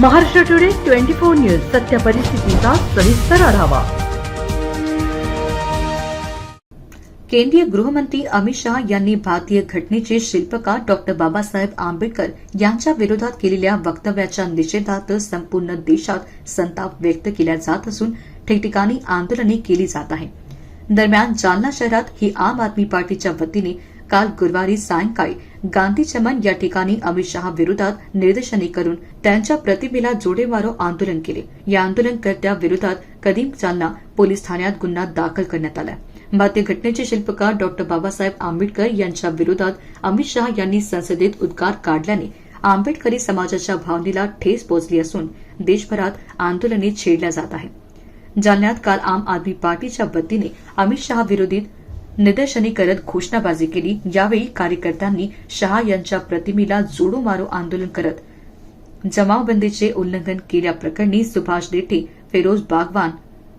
Maharashtra today twenty four news सत्य परिस्थितीचा सविस्तर आढावा. केंद्रीय गृहमंत्री अमित शहा यांनी भारतीय घटनेचे शिल्पकार डॉक्टर बाबासाहेब आंबेडकर यांच्या विरोधात केलेल्या वक्तव्याच्या निषेधात संपूर्ण देशात संताप व्यक्त केला जात असून ठिकठिकाणी आंदोलने केली जात आहे दरम्यान जालना शहरात ही आम आदमी पार्टीच्या वतीने काल गुरुवारी सायंकाळी गांधी चमन या ठिकाणी अमित शहा विरोधात निदर्शने करून त्यांच्या प्रतिमेला जोडेमारो आंदोलन केले. या आंदोलनकर्त्या विरोधात कदीम जालना पोलीस ठाण्यात गुन्हा दाखल करण्यात आला. मात्र घटनेचे शिल्पकार डॉक्टर बाबासाहेब आंबेडकर यांच्या विरोधात अमित शहा यांनी संसदेत उद्गार काढल्याने आंबेडकरी समाजाच्या भावनेला ठेस पोहोचली असून देशभरात आंदोलने छेडल्या जात आहेत. जालन्यात काल आम आदमी पार्टीच्या वतीने अमित शहा विरोधी निदर्शने करत घोषणाबाजी केली. यावेळी कार्यकर्त्यांनी शहा यांच्या प्रतिमेला जोडो मारो आंदोलन करत जमावबंदीचे उल्लंघन केल्याप्रकरणी सुभाष देठे फिरोज बागवान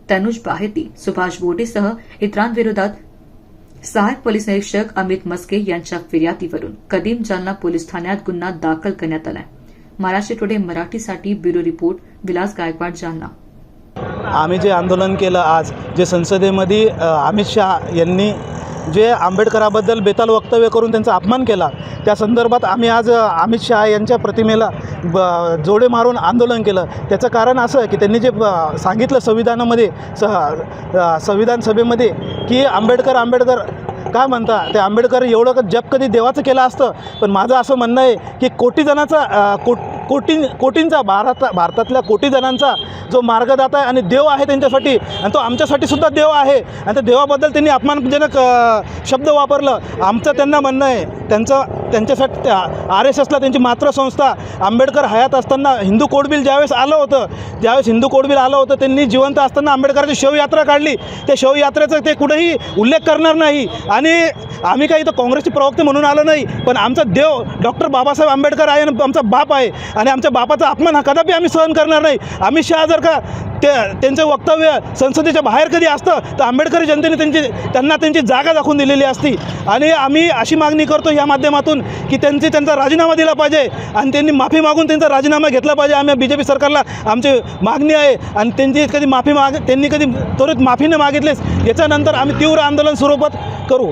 तनुज बाहेती सुभाष बोटेसह इतरांविरोधात सहायक पोलीस निरीक्षक अमित मस्के यांच्या फिर्यादीवरून कदीम जालना पोलीस ठाण्यात गुन्हा दाखल करण्यात आलाय. महाराष्ट्र टुडे मराठीसाठी ब्युरो रिपोर्ट विलास गायकवाड जालना. आम्ही जे आंदोलन केलं आज जे संसदेमध्ये अमित शहा यांनी जे आंबेडकराबद्दल बेताल वक्तव्य करून त्यांचा अपमान केला त्या संदर्भात आम्ही आज अमित शहा यांच्या प्रतिमेला ब जोडे मारून आंदोलन केलं. त्याचं कारण असं की त्यांनी जे सांगितलं संविधानामध्ये स संविधान सभेमध्ये की आंबेडकर आंबेडकर काय म्हणता ते आंबेडकर एवढं जप कधी देवाचं केलं असतं? पण माझं असं म्हणणं आहे की कोटीजणाचा कोट कोटी कोटींचा भारत भारतातल्या कोटी जणांचा जो मार्गदाता आहे आणि देव आहे त्यांच्यासाठी आणि तो आमच्यासाठी सुद्धा देव आहे. आणि त्या देवाबद्दल त्यांनी अपमानजनक शब्द वापरलं. आमचं त्यांना म्हणणं आहे त्यांचं त्यांच्यासाठी आर एस एसला त्यांची मातृसंस्था आंबेडकर हयात असताना हिंदू कोड बिल ज्यावेळेस आलं होतं ज्यावेळेस हिंदू कोड बिल आलं होतं त्यांनी जिवंत असताना आंबेडकरांची शवयात्रा काढली. त्या शवयात्रेचा ते कुठेही उल्लेख करणार नाही. आणि आम्ही काही इथं काँग्रेसचे प्रवक्ते म्हणून आलो नाही पण आमचा देव डॉक्टर बाबासाहेब आंबेडकर आहे आणि आमचा बाप आहे. आणि आमच्या बापाचा अपमान हा कदापि आम्ही सहन करणार नाही. अमित शहा जर का ते त्यांचं वक्तव्य संसदेच्या बाहेर कधी असतं तर आंबेडकरी जनतेने त्यांची त्यांना त्यांची जागा दाखवून दिलेली असती. आणि आम्ही अशी मागणी करतो या माध्यमातून की त्यांची त्यांचा राजीनामा दिला पाहिजे आणि त्यांनी माफी मागून त्यांचा राजीनामा घेतला पाहिजे. आम्ही बी जे पी सरकारला आमची मागणी आहे आणि त्यांची कधी माफी माग त्यांनी कधी त्वरित माफी न मागितलीच याच्यानंतर आम्ही तीव्र आंदोलन स्वरूपात करू.